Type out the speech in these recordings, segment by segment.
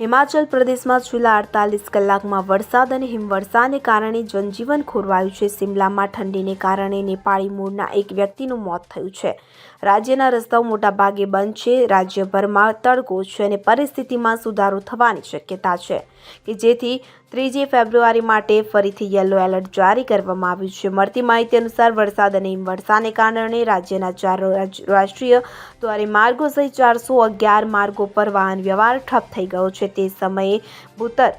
હિમાચલ પ્રદેશમાં છેલ્લા અડતાલીસ કલાકમાં વરસાદ અને હિમવર્ષાને કારણે જનજીવન ખોરવાયું છે. સિમલામાં ઠંડીને કારણે નેપાળી મૂળના એક વ્યક્તિનું મોત થયું છે. રાજ્યના રસ્તાઓ મોટાભાગે બંધ છે. રાજ્યભરમાં તડકો છે અને પરિસ્થિતિમાં સુધારો થવાની શક્યતા છે કે જેથી ત્રીજી ફેબ્રુઆરી માટે ફરીથી યલો એલર્ટ જારી કરવામાં આવ્યું છે. મળતી માહિતી અનુસાર વરસાદ અને હિમવર્ષાને કારણે રાજ્યના ચાર રાષ્ટ્રીય રાષ્ટ્રીય ધોરીમાર્ગો સહિત ચારસો અગિયાર માર્ગો પર વાહન વ્યવહાર ઠપ થઈ ગયો છે. તે સમયે ભૂતર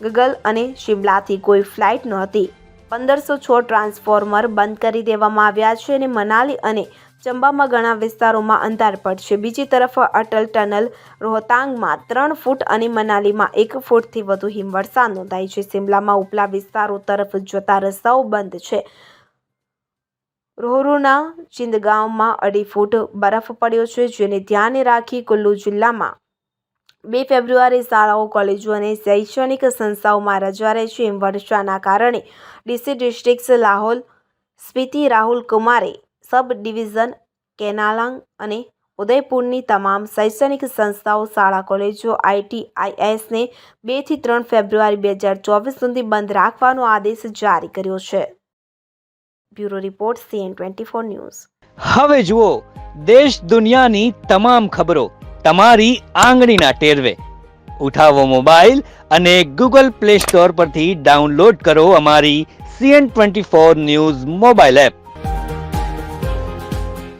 ગગલ અને શિમલાથી કોઈ ફ્લાઇટ નહોતી. પંદરસો છ ટ્રાન્સફોર્મર બંધ કરી દેવામાં આવ્યા છે અને મનાલી અને ચંબામાં ઘણા વિસ્તારોમાં અંધારપટ છે બીજી તરફ અટલ ટનલ રોહતાંગમાં ત્રણ ફૂટ અને મનાલીમાં એક ફૂટથી વધુ હિમવર્ષા નોંધાઈ છે. શિમલામાં ઉપલા વિસ્તારો તરફ જતા રસ્તાઓ બંધ છે. રોહરુના ચિંદગાંવમાં અઢી ફૂટ બરફ પડ્યો છે, જેને ધ્યાને રાખી કુલ્લુ જિલ્લામાં બે ફેબ્રુઆરી શાળાઓ, કોલેજો અને શૈક્ષણિક સંસ્થાઓમાં રજા રહેશે હિમવર્ષાના કારણે ડીસી ડિસ્ટ્રિક્ટ લાહોલ સ્પીતિ રાહુલ કુમારે સબ ડિવિઝન કેનાલાંગ અને ઉદયપુરની તમામ શૈક્ષણિક સંસ્થાઓ, શાળા, કોલેજો આઈટી આઈએસને બેથી ત્રણ ફેબ્રુઆરી બે હજાર ચોવીસ સુધી બંધ રાખવાનો આદેશ જારી કર્યો છે. Bureau report, CN twenty four news. હવે જુઓ, દેશ દુનિયાની તમામ ખબરો તમારી આંગળીના ટેરવે. ઉઠાવો મોબાઈલ અને ગૂગલ પ્લે સ્ટોર પરથી ડાઉનલોડ કરો અમારી CN twenty four news mobile app.